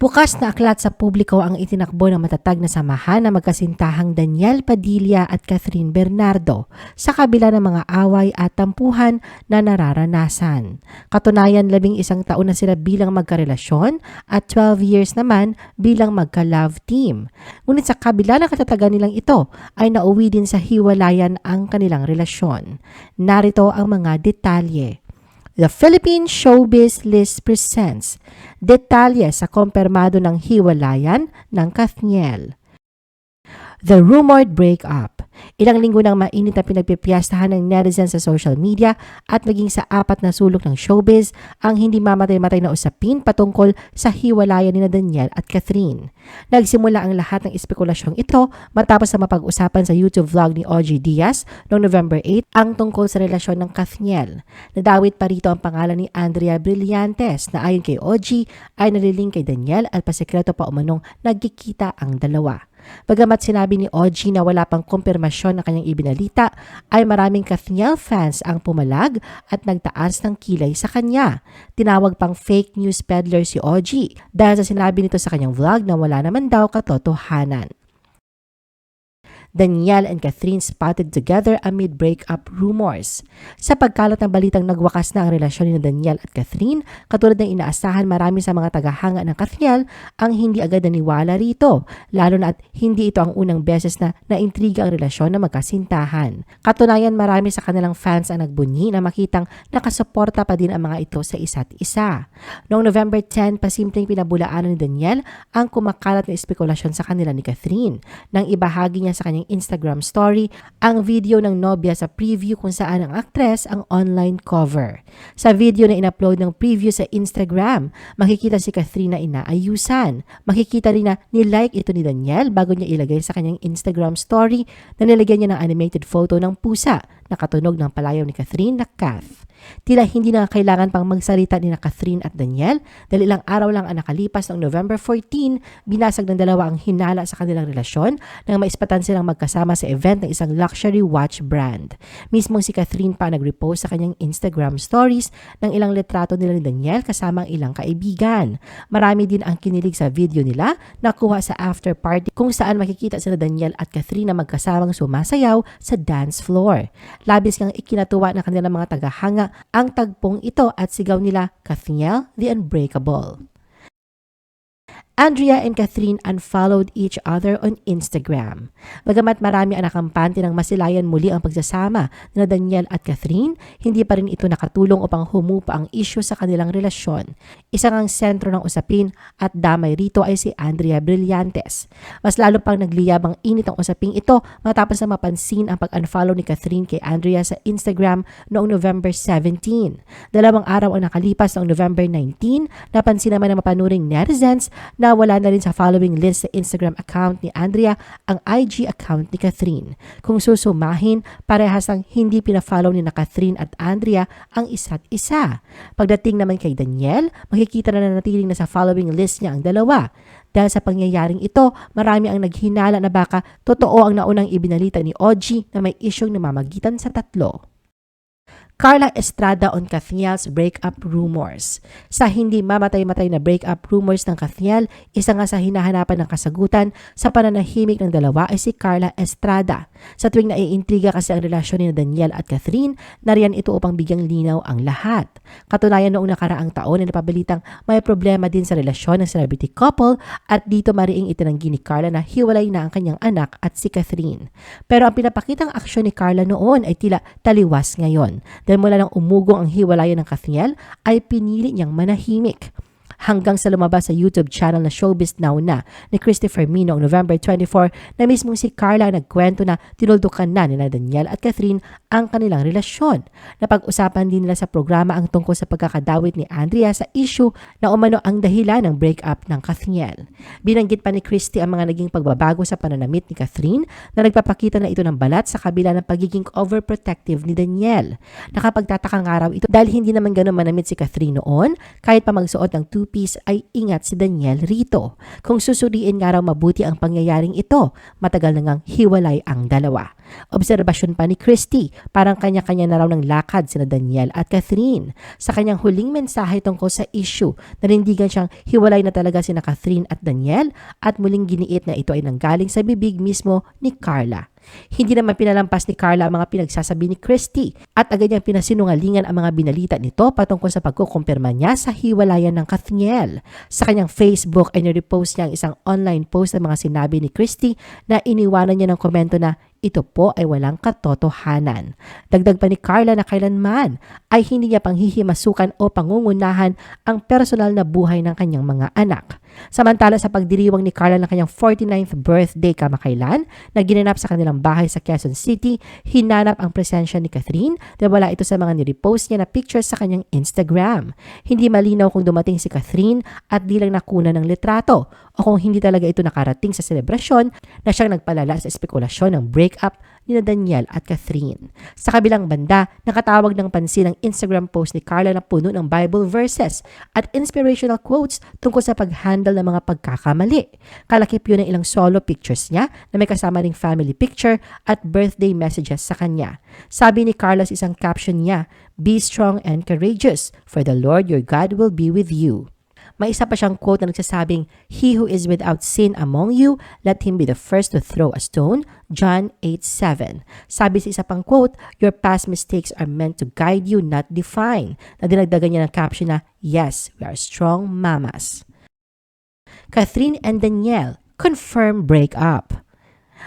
Bukas na aklat sa publiko ang itinakbo ng matatag na samahan na magkasintahang Daniel Padilla at Catherine Bernardo sa kabila ng mga away at tampuhan na nararanasan. Katunayan, labing isang taon na sila bilang magkarelasyon at 12 years naman bilang magka-love team. Ngunit sa kabila ng katatagan nilang ito ay nauwi din sa hiwalayan ang kanilang relasyon. Narito ang mga detalye. The Philippine Showbiz List presents detalye sa kompermado ng hiwalayan ng Kathniel. The rumored breakup. Ilang linggo nang mainit na pinagpipiyastahan ng netizens sa social media at maging sa apat na sulok ng showbiz ang hindi mamatay-matay na usapin patungkol sa hiwalayan ni Daniel at Catherine. Nagsimula ang lahat ng espekulasyong ito matapos na mapag-usapan sa YouTube vlog ni OG Diaz noong November 8 ang tungkol sa relasyon ng Kathniel. Nadawit pa rito ang pangalan ni Andrea Brillantes na ayon kay OG ay naliling kay Daniel at pasekreto pa umanong nagkikita ang dalawa. Bagamat sinabi ni OG na wala pang kumpirmasyon ng kanyang ibinalita, ay maraming Kathniel fans ang pumalag at nagtaas ng kilay sa kanya. Tinawag pang fake news peddler si OG dahil sa sinabi nito sa kanyang vlog na wala naman daw katotohanan. Danielle and Catherine spotted together amid breakup rumors. Sa pagkalat ng balitang nagwakas na ang relasyon ni Danielle at Catherine, katulad ng inaasahan marami sa mga tagahanga ng Catherine ang hindi agad naniwala rito, lalo na at hindi ito ang unang beses na naintriga ang relasyon na magkasintahan. Katunayan marami sa kanilang fans ang nagbunyi na makitang nakasuporta pa din ang mga ito sa isa't isa. Noong November 10, pasimpleng pinabulaanan ni Danielle ang kumakalat na espekulasyon sa kanila ni Catherine nang ibahagi niya sa kanyang kanyang Instagram story ang video ng nobya sa preview kung saan ang aktres ang online cover. Sa video na inupload ng preview sa Instagram, makikita si Catherine na inaayusan. Makikita rin na nilike ito ni Daniel bago niya ilagay sa kanyang Instagram story na nilagyan niya ng animated photo ng pusa na katunog ng palayaw ni Catherine na Kath. Tila hindi na kailangan pang magsalita ni na Catherine at Daniel dahil ilang araw lang ang nakalipas ng November 14, binasag ng dalawa ang hinala sa kanilang relasyon nang maispatan silang magkasama sa event ng isang luxury watch brand. Mismong si Catherine pa nag-repost sa kanyang Instagram stories ng ilang litrato nila ni Daniel kasama ang ilang kaibigan. Marami din ang kinilig sa video nila na kuha sa after party kung saan makikita sila Daniel at Catherine na magkasamang sumasayaw sa dance floor. Labis kang ikinatuwa ng kanilang mga tagahanga ang tagpong ito at sigaw nila Kathniel the Unbreakable. Andrea and Catherine unfollowed each other on Instagram. Bagamat marami ang nakampante ng masilayan muli ang pagsasama na Daniel at Catherine, hindi pa rin ito nakatulong upang humupa ang isyu sa kanilang relasyon. Isang ang sentro ng usapin at damay rito ay si Andrea Brillantes. Mas lalo pang nagliyabang init ang usaping ito matapos na mapansin ang pag-unfollow ni Catherine kay Andrea sa Instagram noong November 17. Dalawang araw ang nakalipas noong November 19, napansin naman ng mapanuring netizens na wala na rin sa following list sa Instagram account ni Andrea ang IG account ni Catherine. Kung susumahin, parehas ang hindi pina-follow ni na Catherine at Andrea ang isa't isa. Pagdating naman kay Daniel, makikita na nanatiling na sa following list niya ang dalawa. Dahil sa pangyayaring ito, marami ang naghinala na baka totoo ang naunang ibinalita ni OG na may isyong namamagitan sa tatlo. Carla Estrada on Kathniel's breakup rumors. Sa hindi mamatay-matay na breakup rumors ng Kathniel, isa nga sa hinahanapan ng kasagutan sa pananahimik ng dalawa ay si Carla Estrada. Sa tuwing naiintriga kasi ang relasyon ni Daniel at Catherine, nariyan ito upang bigyang linaw ang lahat. Katunayan noong nakaraang taon na napabalitang may problema din sa relasyon ng celebrity couple at dito mariing itinanggi ni Carla na hiwalay na ang kanyang anak at si Catherine. Pero ang pinapakitang aksyon ni Carla noon ay tila taliwas ngayon dahil mula nang umugong ang hiwalayan ng Kathniel ay pinili niyang manahimik hanggang sa lumabas sa YouTube channel na Showbiz Now na ni Christopher Mino noong November 24 na mismong si Carla nagkwento na tinuldukan na nila Daniel at Catherine ang kanilang relasyon. Napag-usapan din nila sa programa ang tungkol sa pagkakadawit ni Andrea sa issue na umano ang dahilan ng breakup ng Kathniel. Binanggit pa ni Christy ang mga naging pagbabago sa pananamit ni Catherine na nagpapakita na ito ng balat sa kabila ng pagiging overprotective ni Daniel. Nakapagtataka nga raw ito dahil hindi naman ganun manamit si Catherine noon kahit pa magsuot ng two piece ay ingat si Daniel rito. Kung susuriin nga raw mabuti ang pangyayaring ito, matagal na ngang hiwalay ang dalawa. Obserbasyon pa ni Christy, parang kanya-kanya na raw ng lakad sina Daniel at Catherine. Sa kanyang huling mensahe tungkol sa issue, narindigan siyang hiwalay na talaga sina Catherine at Daniel at muling giniit na ito ay nanggaling sa bibig mismo ni Carla. Hindi naman pinalampas ni Carla ang mga pinagsasabi ni Christy at agad niyang pinasinungalingan ang mga binalita nito patungkol sa pagkukumpirma niya sa hiwalayan ng Kathniel. Sa kanyang Facebook ay nirepost niya ang isang online post ng mga sinabi ni Christy na iniwanan niya ng komento na ito po ay walang katotohanan. Dagdag pa ni Carla na kailanman ay hindi niya panghihimasukan o pangungunahan ang personal na buhay ng kanyang mga anak. Samantala sa pagdiriwang ni Carla ng kanyang 49th birthday kamakailan na ginanap sa kanilang bahay sa Quezon City, hinanap ang presensya ni Catherine dahil wala ito sa mga nirepost niya na pictures sa kanyang Instagram. Hindi malinaw kung dumating si Catherine at di lang nakuna ng litrato o kung hindi talaga ito nakarating sa selebrasyon na siyang nagpalala sa espekulasyon ng breakup ni Daniel at Catherine. Sa kabilang banda, nakatawag ng pansin ang Instagram post ni Carla na puno ng Bible verses at inspirational quotes tungkol sa pag-handle ng mga pagkakamali. Kalakip yun ang ilang solo pictures niya na may kasama ring family picture at birthday messages sa kanya. Sabi ni Carla sa isang caption niya, Be strong and courageous, for the Lord your God will be with you. May isa pa siyang quote na nagsasabing, He who is without sin among you, let him be the first to throw a stone. John 8.7 Sabi sa isa pang quote, Your past mistakes are meant to guide you, not define. Na dinagdagan niya ng caption na, Yes, we are strong mamas. Catherine and Danielle confirm breakup.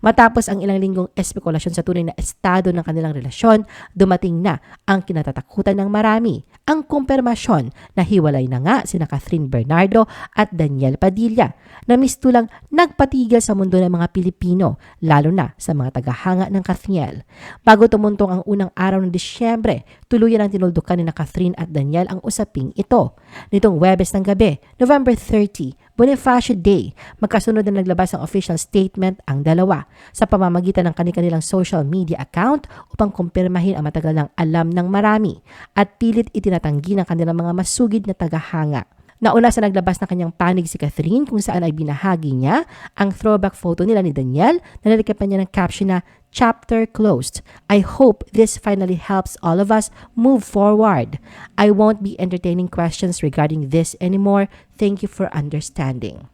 Matapos ang ilang linggong espekulasyon sa tunay na estado ng kanilang relasyon, dumating na ang kinatatakutan ng marami, ang kumpirmasyon na hiwalay na nga sina Catherine Bernardo at Daniel Padilla na mistulang nagpatigil sa mundo ng mga Pilipino, lalo na sa mga tagahanga ng Kathniel. Bago tumuntong ang unang araw ng Disyembre, tuluyan ang tinuldukan ni na Catherine at Daniel ang usaping ito. Nitong Webes ng gabi, November 30, Bonifacio Day, magkasunod na naglabas ng official statement ang dalawa sa pamamagitan ng kanilang social media account upang kumpirmahin ang matagal ng alam ng marami at pilit itinatanggi ng kanilang mga masugid na tagahanga. Nauna sa naglabas ng kanyang panig si Catherine kung saan ay binahagi niya ang throwback photo nila ni Daniel na nalikapan niya ng caption na Chapter closed. I hope this finally helps all of us move forward. I won't be entertaining questions regarding this anymore. Thank you for understanding.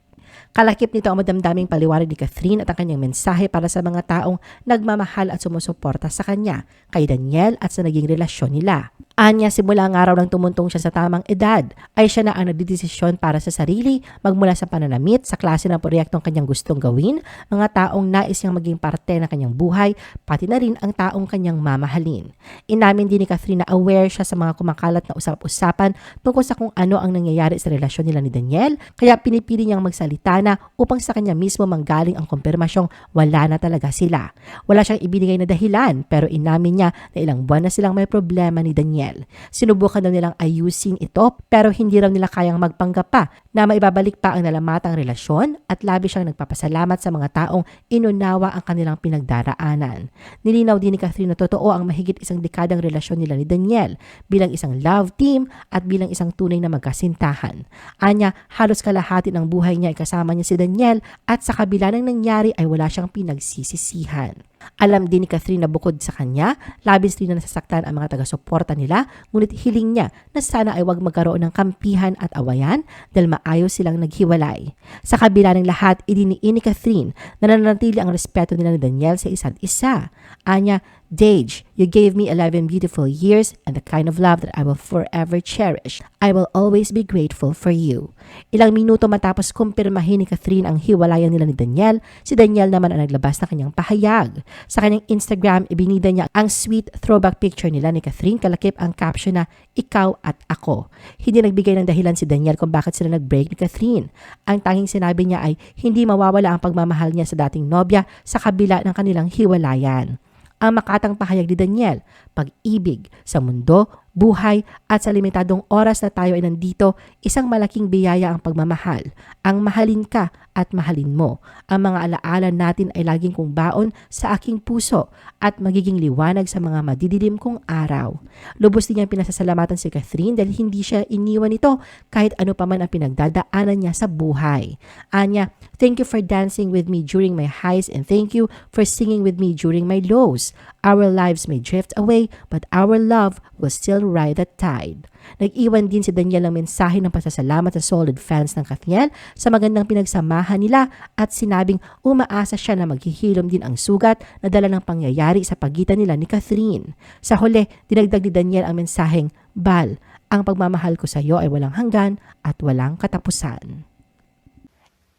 Kalakip nito ang madamdaming paliwanag ni Catherine at ang kanyang mensahe para sa mga taong nagmamahal at sumusuporta sa kanya, kay Daniel at sa naging relasyon nila. Anya simula ang araw ng tumuntong siya sa tamang edad, ay siya na ang nagdidesisyon para sa sarili magmula sa pananamit, sa klase ng proyektong kanyang gustong gawin, mga taong nais niyang maging parte ng kanyang buhay, pati na rin ang taong kanyang mamahalin. Inamin din ni Catherine na aware siya sa mga kumakalat na usap-usapan tungkol sa kung ano ang nangyayari sa relasyon nila ni Daniel, kaya pinipili niyang magsalita na upang sa kanya mismo manggaling ang kumpirmasyong wala na talaga sila. Wala siyang ibinigay na dahilan pero inamin niya na ilang buwan na silang may problema ni Daniel. Sinubukan daw nilang ayusin ito pero hindi raw nila kayang magpanggap pa na maibabalik pa ang nalamatang relasyon at labi siyang nagpapasalamat sa mga taong inunawa ang kanilang pinagdaraanan. Nilinaw din ni Catherine na totoo ang mahigit isang dekadang relasyon nila ni Daniel bilang isang love team at bilang isang tunay na magkasintahan. Anya, halos kalahati ng buhay niya ay kasama niya si Daniel at sa kabila ng nangyari ay wala siyang pinagsisisihan. Alam din ni Catherine na bukod sa kanya, labis din na nasasaktan ang mga taga-suporta nila, ngunit hiling niya na sana ay wag magkaroon ng kampihan at awayan dahil maayos silang naghiwalay. Sa kabila ng lahat, idiniin ni Catherine na nananatili ang respeto nila ni Daniel sa isa't isa. Anya, Dage, you gave me 11 beautiful years and the kind of love that I will forever cherish. I will always be grateful for you. Ilang minuto matapos kumpirmahin ni Catherine ang hiwalayan nila ni Daniel, si Daniel naman ang naglabas ng kanyang pahayag. Sa kanyang Instagram, ibinida niya ang sweet throwback picture nila ni Catherine kalakip ang caption na, Ikaw at Ako. Hindi nagbigay ng dahilan si Daniel kung bakit sila nag-break ni Catherine. Ang tanging sinabi niya ay hindi mawawala ang pagmamahal niya sa dating nobya sa kabila ng kanilang hiwalayan ang makatang pahayag ni Daniel, pag-ibig sa mundo, buhay at sa limitadong oras na tayo ay nandito, isang malaking biyaya ang pagmamahal. Ang mahalin ka at mahalin mo. Ang mga alaala natin ay laging kong baon sa aking puso at magiging liwanag sa mga madidilim kong araw. Lubos din niyang pinasasalamatan si Catherine dahil hindi siya iniwan ito kahit ano pa man ang pinagdadaanan niya sa buhay. Anya, thank you for dancing with me during my highs and thank you for singing with me during my lows. Our lives may drift away, but our love will still ride the tide. Nag-iwan din si Daniel ng mensahe ng pasasalamat sa solid fans ng Kathniel sa magandang pinagsamahan nila at sinabing umaasa siya na maghihilom din ang sugat na dala ng pangyayari sa pagitan nila ni Catherine. Sa huli, dinagdag ni Daniel ang mensaheng, Bal, ang pagmamahal ko sa iyo ay walang hanggan at walang katapusan.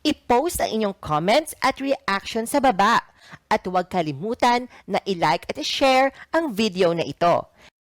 I-post ang inyong comments at reaction sa baba. At huwag kalimutan na i-like at i-share ang video na ito.